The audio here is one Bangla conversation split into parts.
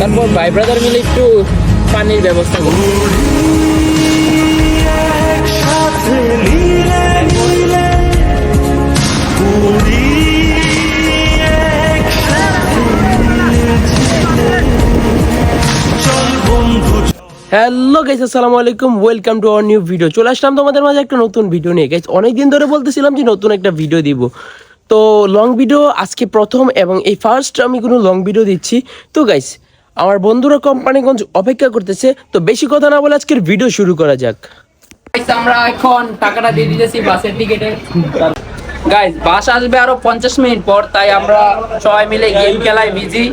তারপর ভাই ব্রাদার মিলে একটু পানির ব্যবস্থা করব। হ্যালো গাইস আসসালামু আলাইকুম welcome to our new video চলে আসলাম তোমাদের মাঝে একটা নতুন ভিডিও নিয়ে। গাইস অনেকদিন ধরে বলতেছিলাম যে নতুন একটা ভিডিও দিব। তো লং ভিডিও আজকে প্রথম এবং এই ফার্স্ট আমি কোনো লং ভিডিও দিচ্ছি। তো গাইস আমার বন্ধুরা কোম্পানিগঞ্জ অপেক্ষা করতেছে, তো বেশি কথা না বলে আজকের ভিডিও শুরু করা যাক। আমরা এখন টাকাটা দিয়ে দিতেছি বাসের টিকেটে। গাইজ বাস আসবে আরও পঞ্চাশ মিনিট পর, তাই আমরা সবাই মিলে গেম খেলায় বিজি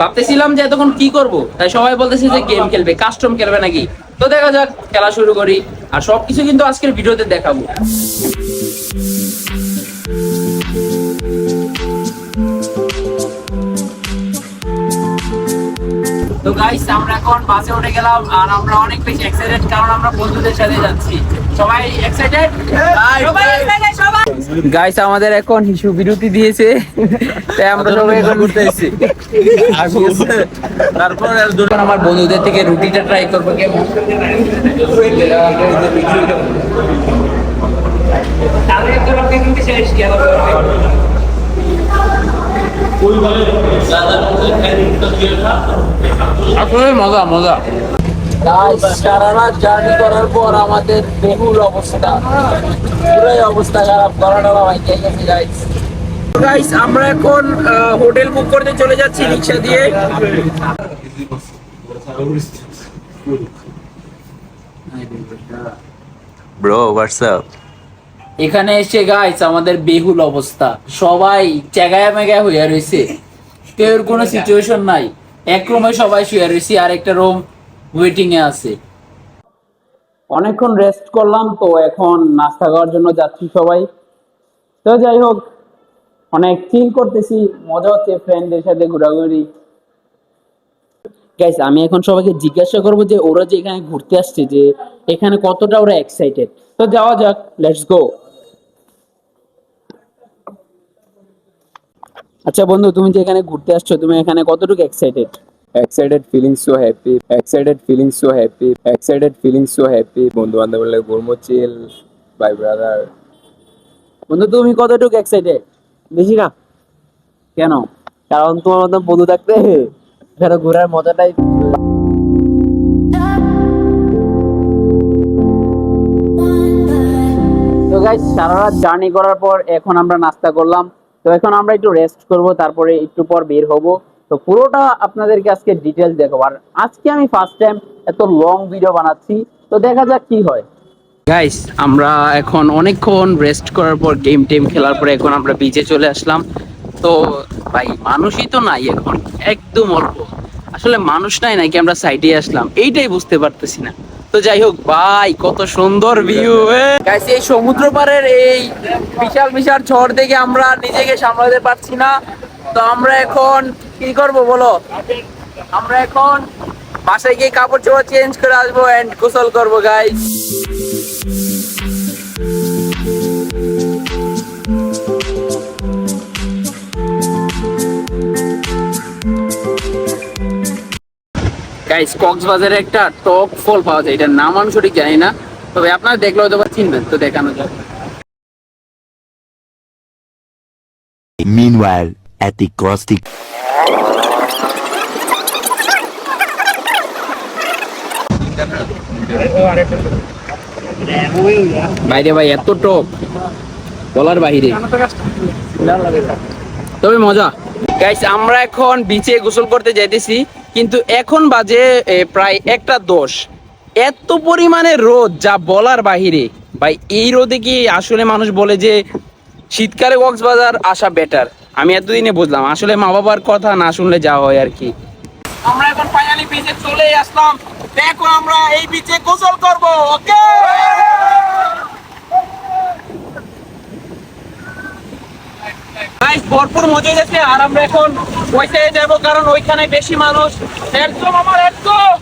ভাবতেছিলাম যে তখন কি করব, তাই সবাই বলতেছে যে গেম খেলবে কাস্টম খেলবে নাকি? তো দেখা যাক, খেলা শুরু করি, আর সবকিছু কিন্তু আজকের ভিডিওতে দেখাবো। তো গাইস আমরা এখন বাসে উঠে গেলাম আর আমরা অনেক বেশি এক্সাইটেড কারণ আমরা বন্ধুদের সাথে যাচ্ছি। সবাই এক্সাইটেড গাইস আমাদের এখন হিসু বিরতি দিয়েছে। তাই আমরা সবাই এখন ঘুরতে এসেছি। তারপর আমার বন্ধুদের থেকে রুটিটা ট্রাই করব। কেমন আসলে মজা মজা। সারা রাত জার্নি করার পর আমাদের বেহুল অবস্থা। পুরাই অবস্থা খারাপ করোনা ভাইকে গেছে গাইস গাইস আমরা এখন হোটেল বুক করতে চলে যাচ্ছি রিক্সা দিয়ে। What's up? এখানে এসে গাইস আমাদের বেহুল অবস্থা। সবাই চেগায় মেগায় হইয়া রয়েছে কেউ কোনো সিচুয়েশন নাই। এক রুমে সবাই শুয়ে রয়েছি আর একটা রুম ওয়েটিং এ আছে। অনেকক্ষণ রেস্ট করলাম তো এখন নাস্তা খাওয়ার জন্য যাচ্ছি সবাই। তো যাই হোক অনেক চিল করতেছি মজা হচ্ছে ফ্রেন্ডদের সাথে ঘোরাঘুরি। গাইস আমি এখন সবাইকে জিজ্ঞাসা করব যে ওরা যে এখানে ঘুরতে আসছে যে এখানে কতটা ওরা এক্সাইটেড তো যাওয়া যাক লেটস গো আচ্ছা বন্ধু তুমি যে এখানে ঘুরতে আসছো তুমি এখানে কতটুকু excited Excited, feeling so happy. Excited, feeling so happy. Excited, feeling so happy. বন্ধু বান্ধব মিলে ঘুরবো চিল বাই ব্রাদার বন্ধু তুমি কতটুকু এক্সাইটেড বেশি না কেন কারণ তোমার মতো বন্ধু থাকতে এখানে ঘোরার মজাটাই তো গাইস সারা রাত জার্নি করার পর এখন আমরা নাস্তা করলাম তো এখন আমরা একটু রেস্ট করব, তারপরে একটু পর বের হব। তো পুরোটা আপনাদেরকে আজকে ডিটেলস দেখাবো। আর আজকে আমি ফার্স্ট টাইম এত লং ভিডিও বানাচ্ছি। তো দেখা যাক কি হয়। গাইস আমরা এখন অনেকক্ষণ রেস্ট করার পর গেম টেম খেলার পরে এখন আমরা বিচে চলে আসলাম। তো ভাই, মানুষই তো নাই এখন, একদম অল্প। আসলে মানুষ নাই নাকি আমরা সাইডে আসলাম? এইটাই বুঝতে পারতেছি না। তো যাই হোক, ভাই, কত সুন্দর ভিউ গাইস এই সমুদ্র পাড়ের এই বিশাল বিশাল ঝড় দেখে আমরা নিজেকে সামলাতে পারছি না। তো আমরা এখন কি করব বলো? আমরা এখন বাসায় গিয়ে কাপড় চোপড় চেঞ্জ করে আসব এন্ড গোসল করব গাইস গাইস কক্সবাজারে একটা টক ফল পাওয়া যায় এটার নাম আমি সঠিক জানি না তবে আপনারা দেখলে হয়তো বা চিনবেন তো দেখানো যাক। Meanwhile, at the caustic বাইরে ভাই এত টক বলার বাহিরে। তবে মজা। গাইস আমরা এখন বিচে গোসল করতে যাইতেছি। কিন্তু এখন বাজে প্রায় একটা দোষ এত পরিমাণে রোদ যা বলার বাহিরে। ভাই, এই রোদে কি আসলে মানুষ বলে যে শীতকালে কক্সবাজার আসা বেটার আমি এতদিনে বুঝলাম, আসলে মা বাবার কথা না শুনলে যা হয় আর কি। আমরা এখন ফাইনালি বিচে চলে আসলাম। এখন আমরা এই বিচে গোসল করব ওকে ভরপুর মজা গেছে আর আমরা এখন ওইটাই যাব কারণ ওইখানে বেশি মানুষ। একদম আমার, একদম!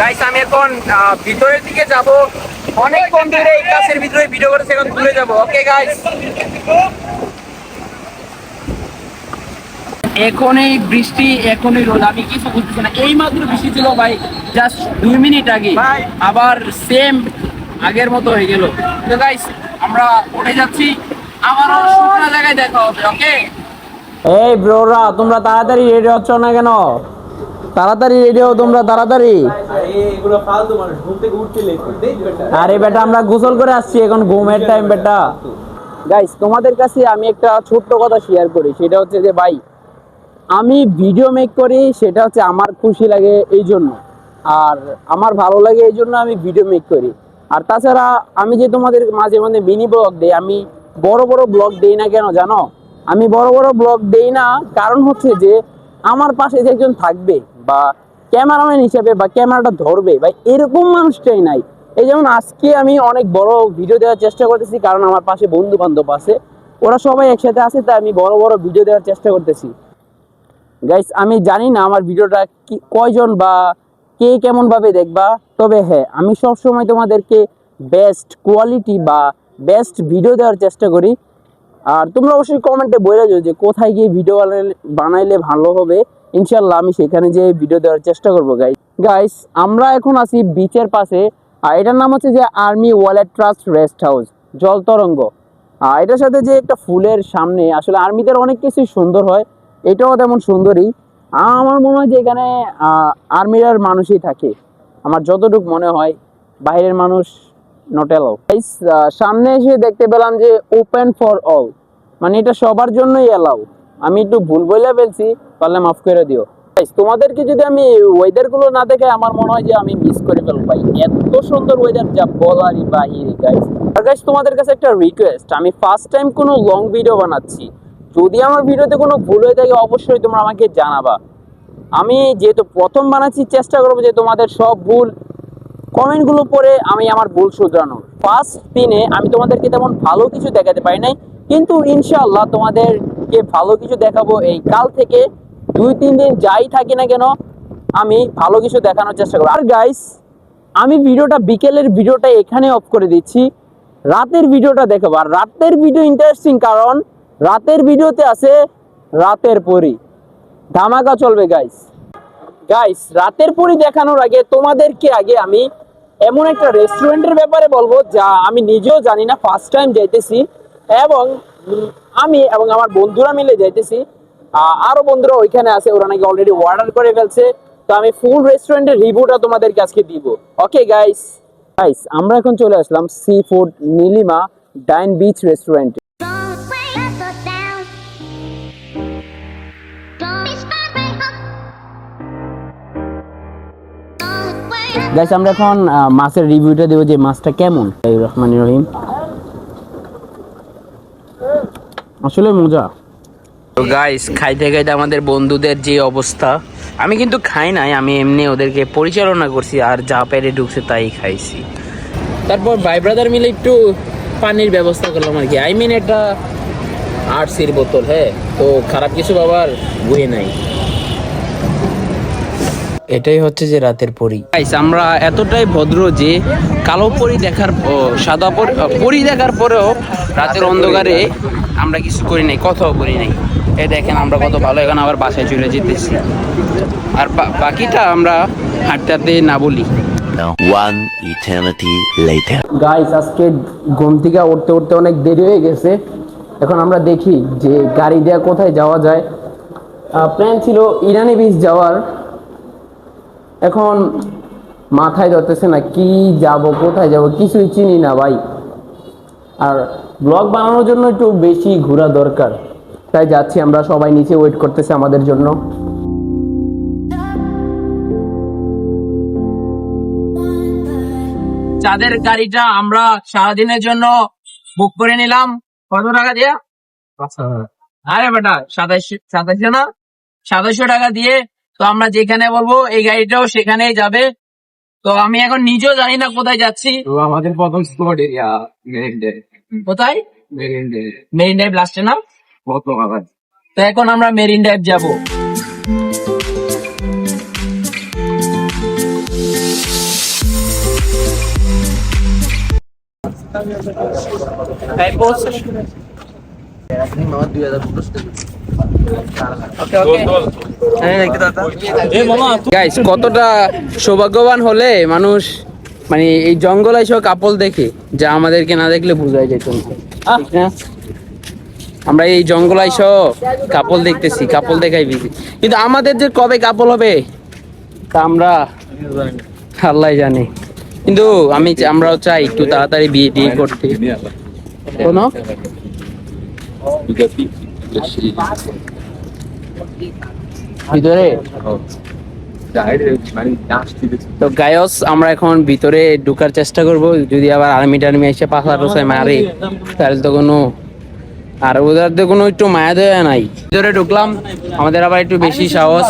গাইস আমি এখন ভিতরের দিকে যাব। অনেকক্ষণ ধরে এই গাছের ভিতরে ভিডিও করেছে, এখন তুলে যাব। ওকে গাইস এখনই বৃষ্টি এখনই রোদ। আমি কিছু বুঝতেছি না? এই মাত্র বৃষ্টি ছিল ভাই জাস্ট দুই মিনিট আগে। আবার সেম আগের মতো হয়ে গেল। তো গাইস আমরা উঠে যাচ্ছি। আবারও শুকনো জায়গায় দেখা হবে ওকে এই ব্রোরা তোমরা তাড়াতাড়ি রেডি হচ্ছ না কেন? তাড়াতাড়ি রেডি হও তোমরা তাড়াতাড়ি। আরে বেটা আমরা গোসল করে আসছি এখন ঘুমের টাইম বেটা। গাইস তোমাদের কাছে আমি একটা ছোট্ট কথা শেয়ার করি সেটা হচ্ছে যে ভাই আমি ভিডিও মেক করি, সেটা হচ্ছে আমার খুশি লাগে এই জন্য আর আমার ভালো লাগে এই জন্য আমি ভিডিও মেক করি। আর তাছাড়া আমি যে তোমাদের মাঝে মাঝে মিনি ব্লগ দেই, আমি বড় বড় ব্লগ দেই না কেন জানো? আমি বড় বড় ব্লগ দেই না, কারণ হচ্ছে যে আমার পাশে যে একজন থাকবে বা ক্যামেরাম্যান হিসেবে বা ক্যামেরাটা ধরবে বা এরকম মানুষটাই নাই। এই যেমন আজকে আমি অনেক বড় ভিডিও দেওয়ার চেষ্টা করতেছি, কারণ আমার পাশে বন্ধু বান্ধব আছে। ওরা সবাই একসাথে আছে, তাই আমি বড় বড় ভিডিও দেওয়ার চেষ্টা করতেছি। গাইস আমি জানি না আমার ভিডিওটা কয়জন বা কে কেমন ভাবে দেখবা, তবে হ্যাঁ আমি সব সময় তোমাদেরকে বেস্ট কোয়ালিটি বা বেস্ট ভিডিও দেওয়ার চেষ্টা করি। আর তোমরা অবশ্যই কমেন্টে বলে যাও যে কোথায় গিয়ে ভিডিও বানাইলে ভালো হবে। ইনশাল্লাহ আমি সেখানে যে ভিডিও দেওয়ার চেষ্টা করব গাইস গাইস আমরা এখন আছি বিচের পাশে। আর এটার নাম হচ্ছে যে army wallet trust rest house Jal Tarang. আর এটার সাথে যে একটা ফুলের সামনে, আসলে আর্মিদের অনেক কিছুই সুন্দর হয়। এটাও তেমন সুন্দরই আমার মনে হয় যে এখানে আর্মিরার মানুষই থাকে। আমার যতটুকু মনে হয়, বাইরের মানুষ নট সামনে এসে দেখতে পেলাম যে ওপেন ফর অল মানে এটা সবার জন্যই অ্যালাউ আমি একটু ভুল বলে ফেলছি, পারলে মাফ করে দিও। তোমাদেরকে যদি আমি ওয়েদারগুলো না দেখে আমার মনে হয় যে আমি মিস করে ফেলব ভাই। এত সুন্দর ওয়েদার যা বলারই বাহিরে গাইস আর গাইস তোমাদের কাছে একটা রিকোয়েস্ট আমি ফার্স্ট টাইম কোনো লং ভিডিও বানাচ্ছি। যদি আমার ভিডিওতে কোনো ভুল হয়ে থাকে, অবশ্যই তোমরা আমাকে জানাবা। আমি যেহেতু প্রথম বানাচ্ছি, চেষ্টা করব যে তোমাদের সব ভুল কমেন্টগুলো পড়ে আমি আমার ভুল শুধরানোর। ফার্স্ট দিনে আমি তোমাদেরকে তেমন ভালো কিছু দেখাতে পারি নাই, কিন্তু ইনশাআল্লাহ তোমাদেরকে ভালো কিছু দেখাবো এই কাল থেকে। দুই, তিন দিন যাই থাকি না কেন, আমি ভালো কিছু দেখানোর চেষ্টা করব। আর গাইস আমি ভিডিওটা বিকেলের ভিডিওটা এখানে অফ করে দিচ্ছি। রাতের ভিডিওটা দেখাবো। আর রাতের ভিডিও ইন্টারেস্টিং কারণ রাতের ভিডিওতে আছে রাতের পরি। ধামাকা চলবে গাইস গাইস রাতের পরি দেখানোর আগে তোমাদেরকে আগে আমি এমন একটা রেস্টুরেন্টের ব্যাপারে বলব যা আমি নিজেও জানি না ফার্স্ট টাইম যাইতেছি। এবং আমি এবং আমার বন্ধুরা মিলে যাইতেছি। আহ, আরও বন্ধুরা ওইখানে আছে ওরা নাকি অলরেডি অর্ডার করে ফেলছে। তো আমি ফুল রেস্টুরেন্টের রিভিউটা তোমাদেরকে আজকে দিব। ওকে গাইস গাইস আমরা এখন চলে আসলাম seafood Nilima dine beach restaurant guys আমরা এখন মাছের রিভিউটা দেবো যে মাছটা কেমন। রহমান রহিম। আসলে মজা। তো গাইস খাইতে খাইতে আমাদের বন্ধুদের যে অবস্থা, আমি কিন্তু খাই নাই, আমি এমনি ওদেরকে পরিচালনা করছি, আর যা পেরে ঢুকছে তাই খাইছি। তারপর ভাই ব্রাদার মিলে একটু পানির ব্যবস্থা করলাম আর কি। আই মিন একটা আরসির বোতল হ্যাঁ? তো খারাপ কিছু বাবার বয়ে নাই। এটাই হচ্ছে যে রাতের পরি। গাইস আমরা এতটাই ভদ্র যে কালো পরি দেখার সাদা পরি পরি দেখার পরেও রাতের অন্ধকারে আমরা কিছু করি নাই কথাও করি নাই। এ দেখেন আমরা কত ভালো এখন আবার বাসায় চলে যেতেছি। আর বা- বাকিটা আমরা হাঁটতে হাঁটতে না বলি। One eternity later. গাইস আজকে ঘুম থেকে উঠতে উঠতে অনেক দেরি হয়ে গেছে। এখন আমরা দেখি যে গাড়ি দেওয়া কোথায় যাওয়া যায়। প্ল্যান ছিল ইরানি বিচ যাওয়ার। এখন মাথায় ধরতেছে না কি যাব কোথায় যাব কিছুই চিনি না ভাই। আর ব্লগ বানানোর জন্য একটু বেশি ঘোরা দরকার। তাই যাচ্ছি আমরা সবাই নিচে ওয়েট করতেছে আমাদের জন্য। চাঁদের গাড়িটা আমরা সারাদিনের জন্য বুক করে নিলাম কত টাকা দিয়ে? আরে বেটা সাতাইশো সাতাইশো না? সাতাইশো টাকা দিয়ে তো আমরা যেখানে বলব এই গাড়িটাও সেখানেই যাবে। তো আমি এখন নিজেও জানি না কোথায় যাচ্ছি। তো আমাদের প্রথম স্পট এরিয়া মেরিন ডে কোথায়? মেরিন ডে মেরিন ড্রাইভ লাস্টে না? প্রথম আবার। তো এখন আমরা মেরিন ড্রাইভ যাব। গাইস কতটা সৌভাগ্যবান হলে মানুষ মানে এই জঙ্গল এসব কাপল দেখে যা আমাদেরকে না দেখলে বোঝাই যেত না? আমরা এই জঙ্গল আইসো কাপল দেখতেছি কাপল দেখাই বিজি কিন্তু আমাদের যে কবে কাপল হবে তা আমরা আল্লাহ জানে। কিন্তু আমি আমরাও চাই একটু তাড়াতাড়ি বিয়ে টিয়ে করতে। কোনো ভিতরে? তো গায়স, আমরা এখন ভিতরে ঢুকার চেষ্টা করব। যদি আবার আর্মি টার্মি এসে মারে, তাহলে তো কোনো আর ওদের তো কোনো একটু মায়া দেয়া নাই। ভিতরে ঢুকলাম। আমাদের আবার একটু বেশি সাহস।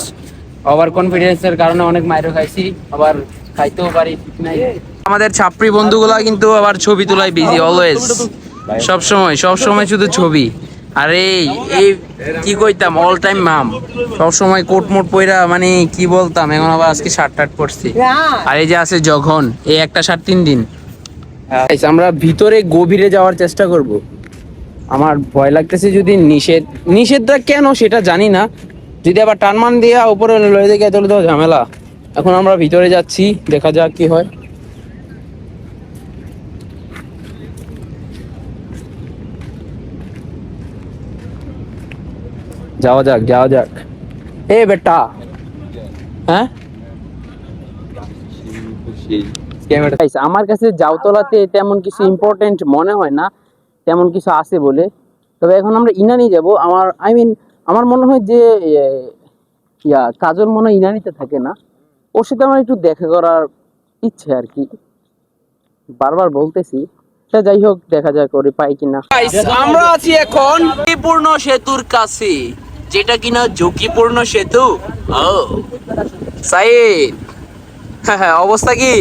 ওভার কনফিডেন্সের কারণে অনেক মাইরও খাইছি। আবার খাইতেও পারি আমাদের ছাপড়ি বন্ধুগুলা কিন্তু আবার ছবি তোলায় বিজি অলওয়েজ সব সময় সব সময় শুধু ছবি। আর এই এই কি কইতাম অল টাইম মাম সব সময় কোট মোট পইরা মানে কি বলতাম এখন আবার আজকে শার্ট টাট পরছি। আর এই যে আছে যখন এই একটা শার্ট তিন দিন। Guys, আমরা ভিতরে গভীরে যাওয়ার চেষ্টা করব। আমার ভয় লাগতেছে যদি নিষেধ নিষেধটা কেন সেটা জানি না। যদি আবার টানমান দিয়া উপরে লয়ে দেখে তাহলে তো ঝামেলা। এখন আমরা ভিতরে যাচ্ছি দেখা যাক কি হয়। যাওয়া যাক যাওয়া যাক। এ বেটা। হ্যাঁ? আমার কাছে জাউতলাতে তেমন কিছু ইম্পর্টেন্ট মনে হয় না, তেমন কিছু আছে বলে। তবে এখন আমরা ইনানি যাব। আমার আই মিন আমার মনে হয় যে ইয়া, কাজল মনে ইনানিতে থাকে না। ওর সাথে আমার একটু দেখা করার ইচ্ছে আর কি। বারবার বলতেছি। তা যাই হোক, দেখা যাক ওরে পাই কিনা। আমরা আছি এখন ঝুঁকিপূর্ণ সেতুর কাছে। যেটা কিনা ঝুঁকিপূর্ণ সেতু। ও। সাইদ। হ্যাঁ হ্যাঁ অবস্থা কি?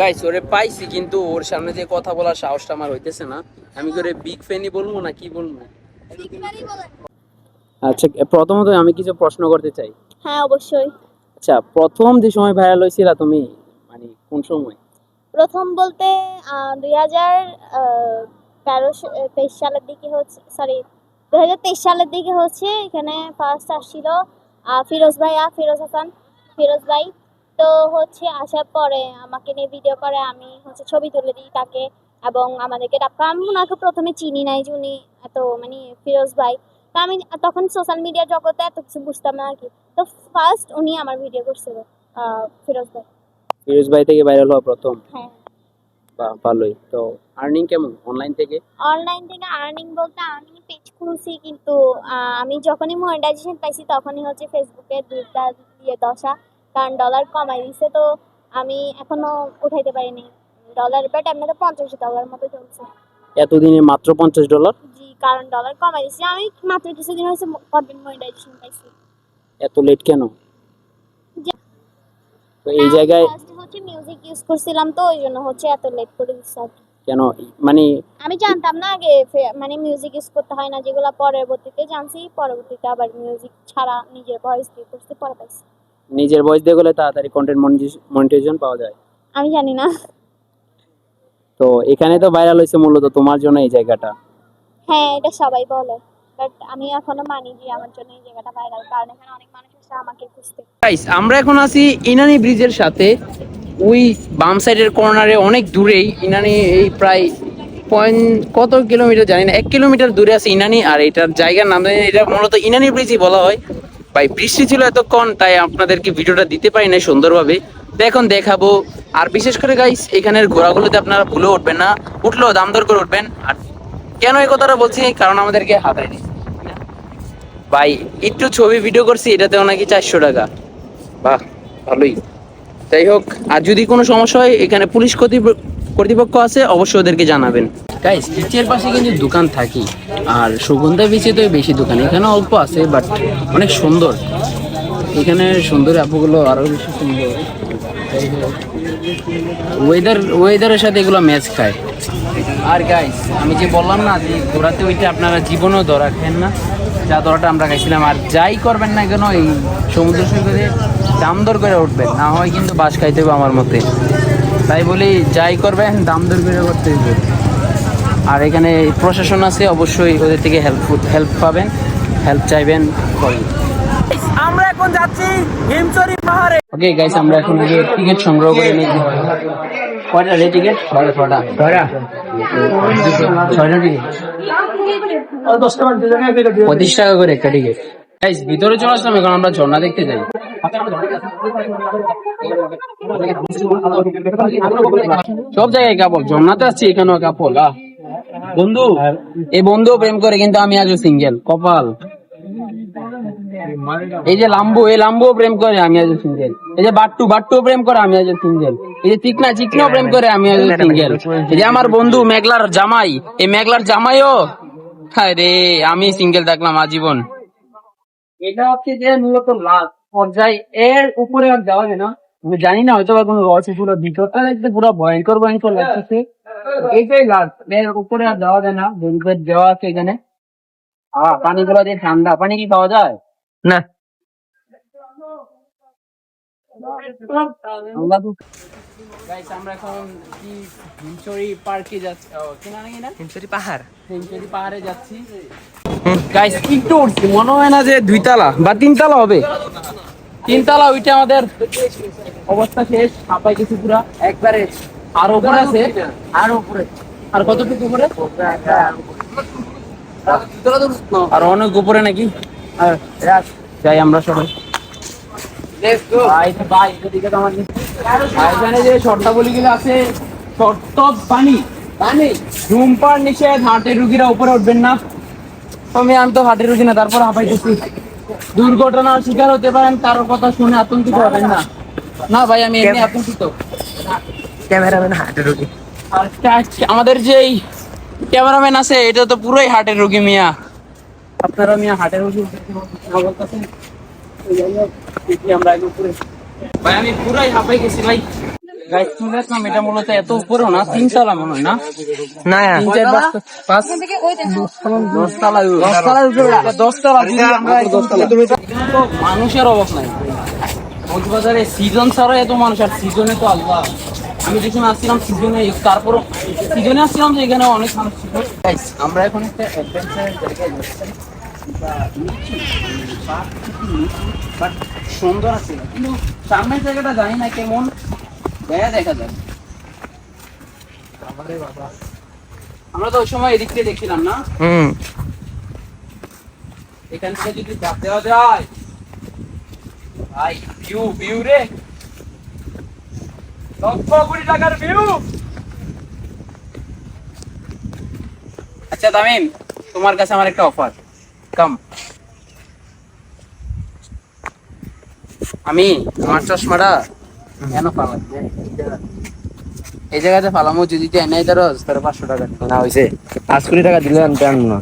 গাইস ওরে পাইছি কিন্তু ওর সামনে যে কথা বলার সাহসটা আমার হইতেছে না। আমি করে বিগ ফ্যানই বলব না কি বলব? আচ্ছা প্রথমত আমি কিছু প্রশ্ন করতে চাই। হ্যাঁ অবশ্যই। আচ্ছা প্রথম যে সময় ভাইরাল হয়েছিল তুমি মানে কোন সময়? প্রথম বলতে দুই হাজার তেরো তেইশ সালের দিকে হচ্ছে সরি হাজার তেইশ সালের দিকে হচ্ছে এখানে ফার্স্ট আসছিল ফিরোজ ভাইয়া ফিরোজ হাসান ফিরোজ ভাই। তো হচ্ছে আসার পরে আমাকে নিয়ে ভিডিও করে আমি হচ্ছে ছবি তুলে দিই তাকে এবং আমাদেরকে ডাকা আমি ওনাকে প্রথমে চিনি নাই যে উনি এত মানে ফিরোজ ভাই। তো আমি তখন সোশ্যাল মিডিয়া জগতে এত কিছু বুঝতাম না আর কি। তো ফার্স্ট উনি আমার ভিডিও করছিল ফিরোজ ভাই। ফিরোজ ভাই থেকে ভাইরাল হওয়া প্রথম? হ্যাঁ। ভালোই। তো আর্নিং কেমন? অনলাইন থেকে? অনলাইন থেকে আর্নিং বলতে আমি পেজ খুলছি কিন্তু আমি যখনই মনিটাইজেশন পাইছি তখনই হচ্ছে ফেসবুকে দুইটা দিয়ে দশা কারণ ডলার কমাই দিছে তো আমি এখনও উঠাইতে পারিনি। ডলার বাট এমনি পঞ্চাশ ডলার মতো চলছে। এতদিনে মাত্র পঞ্চাশ ডলার জি কারণ ডলার কমাই দিছে। আমি মাত্র কিছুদিন হয়েছে কন্টেন্ট মনিটাইজেশন পাইছি। এত লেট কেন? তো এই জায়গায় হচ্ছে মিউজিক ইউজ করছিলাম তো ওই জন্য হচ্ছে এত লেট করে দিচ্ছে আর। কেন? মানে আমি জানতাম না আগে মানে মিউজিক ইউজ করতে হয় না যেগুলো পরবর্তীতে জানছি পরবর্তীতে আবার মিউজিক ছাড়া নিজের ভয়েস দিয়ে করতে পরে পাইছি। নিজের ভয়েস দিয়ে গেলে তাড়াতাড়ি কন্টেন্ট মনিটাইজেশন পাওয়া যায়। আমি জানি না। তো এখানে তো ভাইরাল হয়েছে মূলত তোমার জন্য এই জায়গাটা। হ্যাঁ এটা সবাই বলে। বাট আমি এখনও মানি যে আমার জন্য এই জায়গাটা ভাইরাল কারণ এখানে অনেক মানুষ এসে আমাকে খুঁজতে। গাইস আমরা এখন আছি ইনানি ব্রিজের সাথে। ওই বাম সাইডের কর্নারে অনেক দূরেই, ইনানি এই প্রায় পয়েন্ট কত কিলোমিটার জানি না, এক কিলোমিটার দূরে আছে ইনানি, আর এটার জায়গার নাম জানি এটা মূলত ইনানি ব্রিজই বলা হয়। ভাই, বৃষ্টি ছিল এতক্ষণ, তাই আপনাদেরকে ভিডিওটা দিতে পারি না সুন্দরভাবে। তো এখন দেখাবো, আর বিশেষ করে গাইস এখানের ঘোড়াগুলোতে আপনারা ভুলে উঠবেন না। উঠলেও দাম দর করে উঠবেন, আর কেন এই কথাটা বলছি? কারণ আমাদেরকে হাতায় দিচ্ছে ভাই, একটু ছবি ভিডিও করছি, এটাতেও নাকি চারশো টাকা। বাহ, ভালোই। যাই হোক, আর যদি কোনো সমস্যা হয়, এখানে পুলিশ কর্তৃপ- কর্তৃপক্ষ আছে, অবশ্যই ওদেরকে জানাবেন। গাইস বিচের পাশে কিন্তু দোকান থাকি। আর সুগন্ধা বিচে তো বেশি দোকান। এখানে অল্প আছে বাট অনেক সুন্দর। এখানে সুন্দর আপুগুলো আরও বেশি সুন্দর। ওয়েদার ওয়েদারের সাথে এগুলো ম্যাচ খায়। আর গাইস আমি যে বললাম না যে ঘোরাতে ওইটা আপনারা জীবনেও ধরা খেন না। যা ধরাটা আমরা খাইছিলাম। আর যাই করবেন না কেন, এই সমুদ্র সৈকতে দাম দর করে উঠবেন না হয় কিন্তু বাস খাইতে হবে আমার মতে। তাই বলি যাই করবেন দাম দর করে করতে হবে। আর এখানে প্রশাসন আছে অবশ্যই ওদের থেকে হেল্প হেল্প পাবেন হেল্প চাইবেন করবেন আমরা এখন যাচ্ছি হিমচরি পাহাড়ে। ওকে গাইস আমরা এখন আগে টিকিট সংগ্রহ করে নিই। কয়টা রে টিকিট ছয়টা ছয়টা। ছয়টা। ছয়টা টিকিট পঁচিশ টাকা করে একটা টিকিট গাইস ভিতরে চলে আসলাম এখন আমরা ঝর্ণা দেখতে যাই। সব জায়গায় কাপড় ঝর্ণাতে আসছি, এখানেও কাপড় আহ। বন্ধু এই বন্ধু প্রেম করে কিন্তু আমি আজও সিঙ্গেল কপাল। এই যে লাম্বু, এই লাম্বু প্রেম করে আমি আজ সিঙ্গেল এই যে বাট্টু বাট্টু প্রেম করে আমি আজ সিঙ্গেল এই যে চিকনা চিকনাও প্রেম করে আমি আজ সিঙ্গেল এই যে আমার বন্ধু মেঘলার জামাই, এই মেঘলার জামাইও রে, আমি সিঙ্গেল থাকলাম আজীবন। এটা হচ্ছে যে মূলত লাস্ট পর্যায়ে এর উপরে আর যাওয়া যায় না। আমি জানি না হয়তো বা কোনো রস পুরো ভিতরটা দেখতে পুরো ভয়ঙ্কর ভয়ঙ্কর লাগতেছে। এইটাই লাস্ট এর উপরে আর যাওয়া যায় না বেলভেট দেওয়া আছে এখানে। আর পানিগুলো দিয়ে ঠান্ডা। পানি কি পাওয়া যায়? না। তো গাইস আমরা এখন কি হিমচরি পার্কে যাচ্ছি? ও, কি নাম কি না হিমচরি পাহাড়। হিমচরি পাহাড়ে যাচ্ছি। গাইস একটু উঠছি মনে হয় না যে বা তিন তালা হবে ওইটা আমাদের অবস্থা শেষ হাঁপাই কিছু পুরা। একবারে আর উপরে আছে। আর উপরে। আর কতটুকু উপরে? আর অনেক উপরে নাকি? আর যাই আমরা সবাই। যে শর্তাবলী আছে শর্ত পানি পানি ধূমপান নিষেধ হার্টের রুগীরা উপরে উঠবেন না। আমি আমি তো হার্টের রুগী না তারপর হাঁপাইতেছি। দুর্ঘটনার শিকার হতে পারেন কারোর কথা শুনে আতঙ্কিত হবেন না। না ভাই আমি এমনি আতঙ্কিত। ক্যামেরাম্যান আমাদের যেই ক্যামেরাম্যান আছে এটা তো পুরোই হার্টের রুগী মিয়া। আপনারা মিয়া হার্টের রুগী বলতেছেন? ওই জন্য দেখি আমরা আগে উপরে ভাই আমি পুরাই হাঁপাই গেছি ভাই। গাইস চলে আসলাম এটা মূলত এত উপরেও না তিন মনে হয় না? না তিন চার পাঁচ পাঁচ দশতলা দশতলা দশতলা যদি আমরা একদম এখানে তো মানুষের অভাব নাই। কক্সবাজারে সিজন ছাড়া এত মানুষ আর সিজনে তো আল্লাহ। আমি যখন আসছিলাম সিজনে তারপর সিজনে আসছিলাম যে এখানে অনেক মানুষ ছিল। আমরা এখন একটা অ্যাডভেঞ্চারের জায়গায় যাচ্ছি। বাট সুন্দর আছে। কিন্তু সামনের জায়গাটা জানি না কেমন। দেখা দেখা যায় আমরা তো ওই সময় এদিক থেকে দেখছিলাম না? হুম। এখান থেকে যদি চাপ দেওয়া যায় ভাই ভিউ ভিউ রে। লক্ষ কোটি টাকার ভিউ আচ্ছা তামিম তোমার কাছে আমার একটা অফার কাম আমি আমার চশমাটা কেন ফালাই এই জায়গাতে যদি এনে ধরস পাঁচশো টাকা না হইছে। পাঁচ কোটি টাকা দিলে আমি আনব না।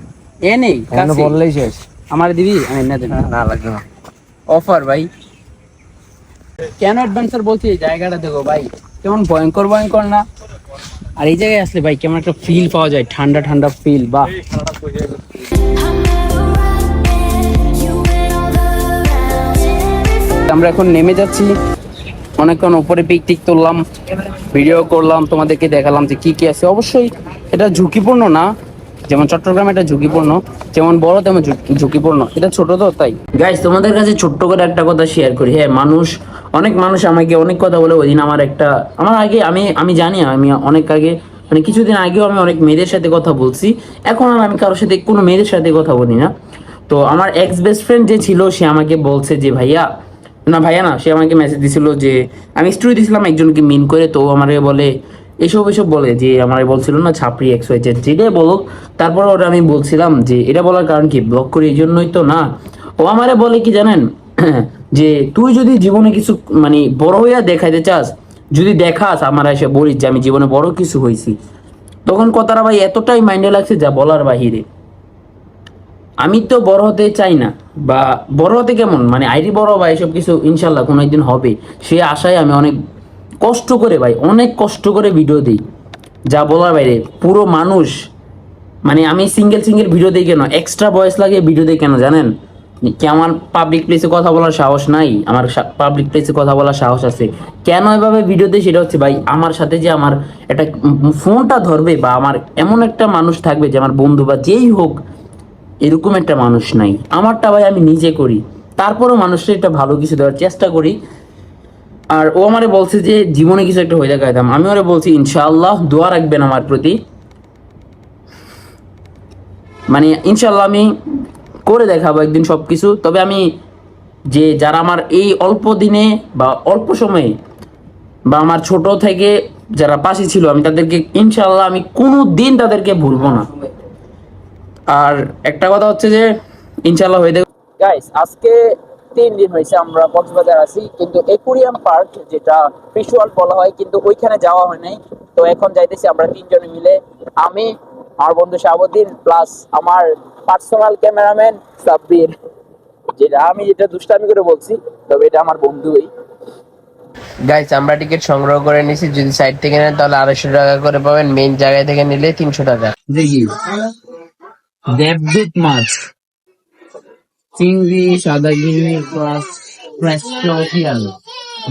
এ নেই বললেই শেষ। আমার দিবি আমি এনে দেবো। না লাগবে না। অফার ভাই। কেন অ্যাডভেঞ্চার বলছি? এই জায়গাটা দেখো ভাই কেমন ভয়ঙ্কর ভয়ঙ্কর না? আর এই জায়গায় আসলে ভাই কেমন একটা ফিল পাওয়া যায় ঠান্ডা ঠান্ডা ফিল বা আমরা এখন নেমে যাচ্ছি। অনেকক্ষণ উপরে পিক টিক তুললাম ভিডিও করলাম, তোমাদেরকে দেখালাম যে কি কি আছে। অবশ্যই এটা ঝুঁকিপূর্ণ না, যেমন চট্টগ্রাম এটা ঝুঁকিপূর্ণ, যেমন বড় তেমন ঝুঁকি- ঝুঁকিপূর্ণ। এটা ছোট তো, তাই। গাইস তোমাদের কাছে ছোট্ট করে একটা কথা শেয়ার করি। হ্যাঁ মানুষ, অনেক মানুষ আমাকে অনেক কথা বলে। ওই দিন আমার একটা আমার আগে আমি আমি জানি, আমি অনেক আগে মানে কিছুদিন আগেও আমি অনেক মেয়েদের সাথে কথা বলছি। এখন আর আমি কারোর সাথে কোনো মেয়েদের সাথে কথা বলি না। তো আমার এক্স বেস্ট ফ্রেন্ড যে ছিল, সে আমাকে বলছে যে, ভাইয়া না, ভাইয়া না, সে আমাকে মেসেজ দিছিল যে, আমি স্টোরি দিছিলাম একজনকে মিন করে, তো আমারে বলে, এসব এসব বলে যে, আমারে বলছিল না ছাপড়ি এক্স হয়েছে যেটাই বলো তারপর ওটা আমি বলছিলাম যে, এটা বলার কারণ কি ব্লক করি এই জন্যই তো না। ও আমারে বলে কি জানেন, যে, তুই যদি জীবনে কিছু মানে বড় হইয়া দেখাইতে চাস, যদি দেখাস আমার এসে বলিস যে, আমি জীবনে বড় কিছু হয়েছি তখন কথাটা ভাই এতটাই মাইন্ডে লাগছে যা বলার বাহিরে। আমি তো বড় হতে চাই না, বা বড় হতে কেমন? মানে আইডি বড় বা এসব কিছু ইনশাল্লাহ কোনো একদিন হবে। সে আশায় আমি অনেক কষ্ট করে ভাই, অনেক কষ্ট করে ভিডিও দিই। যা বলার বাইরে, পুরো মানুষ মানে আমি সিঙ্গেল সিঙ্গেল ভিডিও দিই কেন? এক্সট্রা ভয়েস লাগে ভিডিও দিই কেন জানেন? কি আমার পাবলিক প্লেসে কথা বলার সাহস নাই? আমার পাবলিক প্লেসে কথা বলার সাহস আছে। কেন এভাবে ভিডিও দিই সেটা হচ্ছে ভাই, আমার সাথে যে আমার একটা ফোনটা ধরবে বা আমার এমন একটা মানুষ থাকবে যে আমার বন্ধু বা যেই হোক এরকম একটা মানুষ নাই। আমারটা ভাই আমি নিজে করি। তারপরও মানুষের একটা ভালো কিছু দেওয়ার চেষ্টা করি। আর ও আমারে বলছে যে, জীবনে কিছু একটা হয়ে দেখাইতাম আমি ওরে বলছি, ইনশাআল্লাহ, দোয়া রাখবেন আমার প্রতি। মানে ইনশাল্লাহ আমি করে দেখাবো একদিন সব কিছু তবে আমি যে, যারা আমার এই অল্প দিনে বা অল্প সময়ে বা আমার ছোট থেকে যারা পাশে ছিল, আমি তাদেরকে ইনশাল্লাহ আমি কোনো দিন তাদেরকে ভুলবো না। আর একটা কথা হচ্ছে যে ইনশাল্লাহ হয়ে দেখো গাইস আজকে তিন দিন হয়েছে আমরা কক্সবাজার আছি কিন্তু একুরিয়াম পার্ক যেটা ভিজুয়াল বলা হয় কিন্তু ওইখানে যাওয়া হয় নাই। তো এখন যাইতেছি আমরা তিনজনে মিলে। আমি আমার বন্ধু শাহাবুদ্দিন প্লাস আমার পার্সোনাল ক্যামেরাম্যান সাব্বির যেটা আমি যেটা দুষ্টামি করে বলছি তবে এটা আমার বন্ধুই। গাইস আমরা টিকিট সংগ্রহ করে নিছি যদি সাইড থেকে নেন তাহলে আড়াইশো টাকা করে পাবেন। মেইন জায়গায় থেকে নিলে তিনশো টাকা। দেখি দেবদূত মাছ। চিংড়ি সাদা ফ্রেশ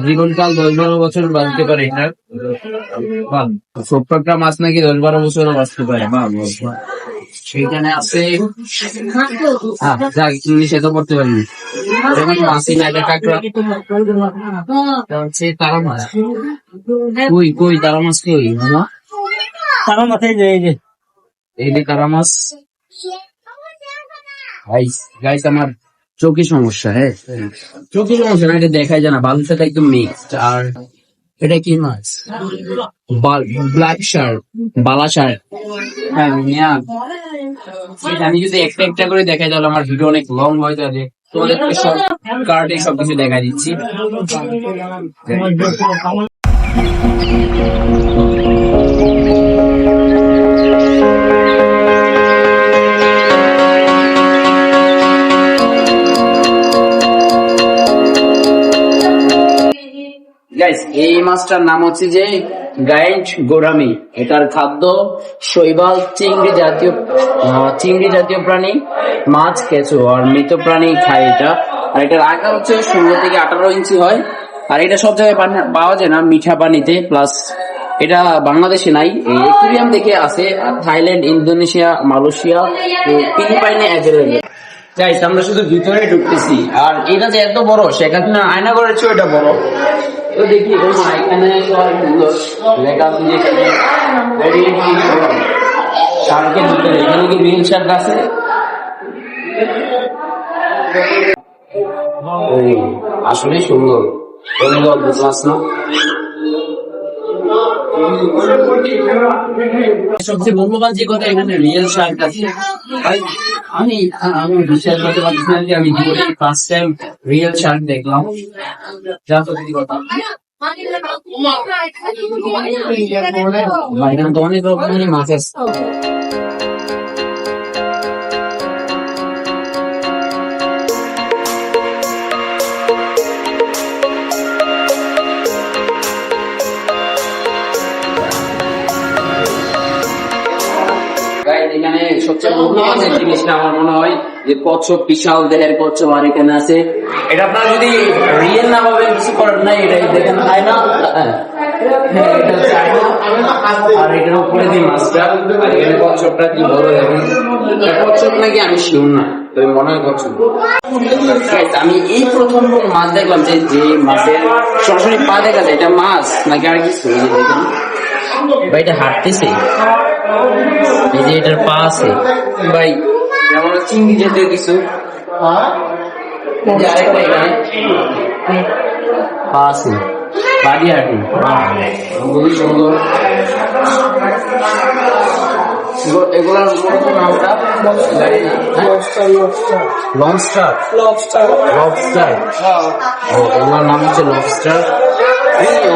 জীবনকাল দশ বারো বছর বাঁচতে পারে এটা প্রত্যেকটা মাছ নাকি দশ বারো বছরও বাঁচতে পারে। সেখানে আছে যাক ইংলিশে তো পড়তে পারিনি যেমন মাছই না এটা হচ্ছে তারা মাছ। কই কই তারা মাছ কই? তারা যে। এই যে তারা মাছ। গাইস আমার চোখে সমস্যা হ্যাঁ? চোখে সমস্যা না, এটা দেখাই যায় না। সাথে একদম মিক্সড আর এটা কি মাছ? ব্ল্যাক শার্ক বালা শার্ক হ্যাঁ আমি যদি একটা একটা করে দেখাই, তাহলে আমার ভিডিও অনেক লং হয়ে যাবে। তোমাদেরকে সব কার্ডে সবকিছু দেখা দিচ্ছি। এই মাছটার নাম হচ্ছে যে গাইড গোরামি এটার খাদ্য শৈবাল, চিংড়ি জাতীয় চিংড়ি জাতীয় প্রাণী, মাছ, কেঁচো আর মৃত প্রাণী খায় এটা। আর এটার আকার হচ্ছে ষোলো থেকে আঠারো ইঞ্চি হয়। আর এটা সব জায়গায় পাওয়া যায় না মিঠা পানিতে। প্লাস এটা বাংলাদেশে নাই। একুরিয়াম দেখে আছে। থাইল্যান্ড, ইন্দোনেশিয়া, মালয়েশিয়া ফিলিপাইনে অ্যাভেলেবেল। আমরা শুধু ভিতরে ঢুকতেছি। আর এটা যে এত বড় সেখানে আয়না চেয়ে এটা বড়। তো এখানে এখানে কি রিল শার্ক আছে? আসলে সুন্দর। ধন্যবাদ না সবচেয়ে মূল্যবান যে কথা এখানে রিয়েল শার্ট আছে আমি আমি বিশ্বাস করতে পারছি না যে আমি জীবনে ফার্স্ট টাইম রিয়েল শার্ট দেখলাম। যা সত্যি কথা। অনেক রকমের মাছ আছে। এখানে সবচেয়ে জিনিসটা আমার মনে হয় যে কচ্ছপ বিশাল দেহের কচ্ছপ আর এখানে আছে। এটা আপনারা যদি রিয়েল না ভাবেন কিছু করার নাই এটা দেখেন। আয়না হ্যাঁ। হ্যাঁ, এটা হচ্ছে আয়না। আর এটার উপরে যে মাছটা আর এখানে কচ্ছপটা কি বড় দেখেন। কচ্ছপ নাকি আমি শিওর না তবে মনে হয় কচ্ছপ। আমি এই প্রথম মাছ দেখলাম যে যে মাছের সরাসরি পা দেখা যায় এটা মাছ নাকি আর কিছু? দেখেন। ভাই এটা হাঁটতেছে। এই যে এটার পা আছে। ভাই যেমন চিংড়ি জাতীয় কিছু। আরেকটা এখানে পা আছে। বাড়ি হাঁটি খুবই সুন্দর। এগুলো- এগুলার নামটা? লবস্টার লবস্টার ও এগুলোর নাম হচ্ছে লবস্টার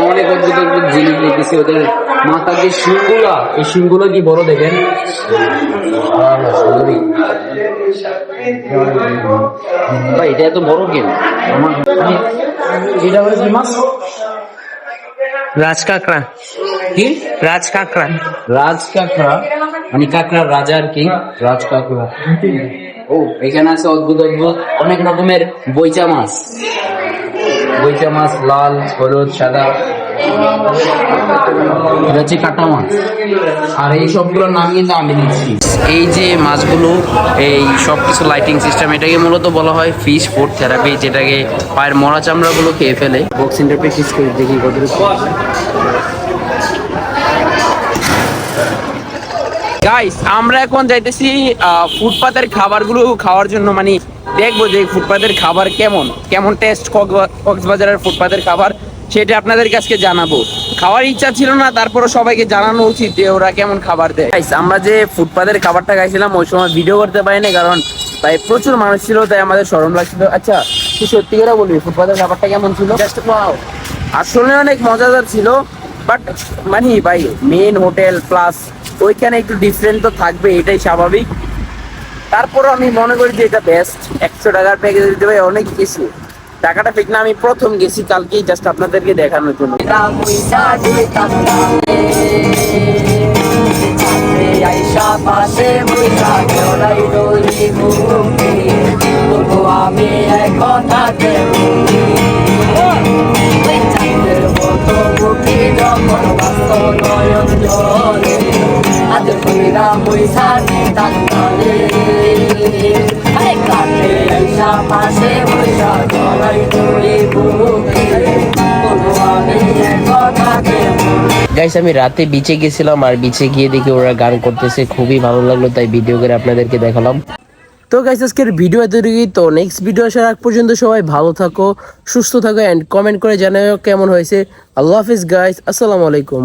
অনেক অদ্ভুত অদ্ভুত জিনিস দেখেছি ওদের মাথার যে শিংগুলা এই শিংগুলো কি বড় দেখেন? ভাই এটা এত বড় কেন? আমার এটা হলো কি মাছ? রাজ কাঁকড়া। কি? রাজ কাঁকড়া। রাজ কাঁকড়া? মানে কাঁকড়ার রাজা আর কি রাজ কাঁকড়া। ও এখানে আছে অদ্ভুত অদ্ভুত অনেক রকমের বইচা মাছ। বইচা মাছ লাল হলুদ সাদা। এটা হচ্ছে কাটা মাছ। আর এই সবগুলোর নাম কিন্তু আমি দিচ্ছি। এই যে মাছগুলো এই সব কিছু লাইটিং সিস্টেম এটাকে মূলত বলা হয় ফিশ ফুড থেরাপি যেটাকে পায়ের মরা চামড়াগুলো খেয়ে ফেলে। বক্স ইন্টারপ্রেটিস করে দেখি কত গাইস আমরা এখন যাইতেছি ফুটপাতের খাবারগুলো খাওয়ার জন্য। মানে দেখব যে ফুটপাতের খাবার কেমন কেমন টেস্ট কক্সবাজারের ফুটপাতের খাবার সেটা আপনাদের কাছে জানাব। খাওয়ার ইচ্ছা ছিল না তারপরে সবাইকে জানানো উচিত যে ওরা কেমন খাবার দেয়। Guys, আমরা যে ফুটপাতের খাবারটা খাইছিলাম ওই সময় ভিডিও করতে পারিনি কারণ তাই প্রচুর মানুষ ছিল তাই আমাদের সরম লাগছিল। আচ্ছা তুই সত্যি করে বলবি ফুটপাতের খাবারটা কেমন ছিল? আসলে অনেক মজাদার ছিল বাট মানে ভাই মেন হোটেল প্লাস ওইখানে একটু ডিফারেন্ট তো থাকবে এটাই স্বাভাবিক তারপরও আমি মনে করি যে এটা বেস্ট একশো টাকার প্যাকেজ দিতে ভাই অনেক কিছু টাকাটা ঠিক না আমি প্রথম গেছি কালকেই জাস্ট আপনাদেরকে দেখানোর জন্য গাইস আমি রাতে বিচে গেছিলাম আর বিচে গিয়ে দেখি ওরা গান করতেছে, খুবই ভালো লাগল, তাই ভিডিও করে আপনাদেরকে দেখালাম। তো গাইস আজকের ভিডিও এতটুকুই তো নেক্সট ভিডিও আসার আগ পর্যন্ত সবাই ভালো থাকো, সুস্থ থাকো এন্ড কমেন্ট করে জানাও কেমন হয়েছে। আল্লাহ হাফিজ গাইস আসসালামু আলাইকুম।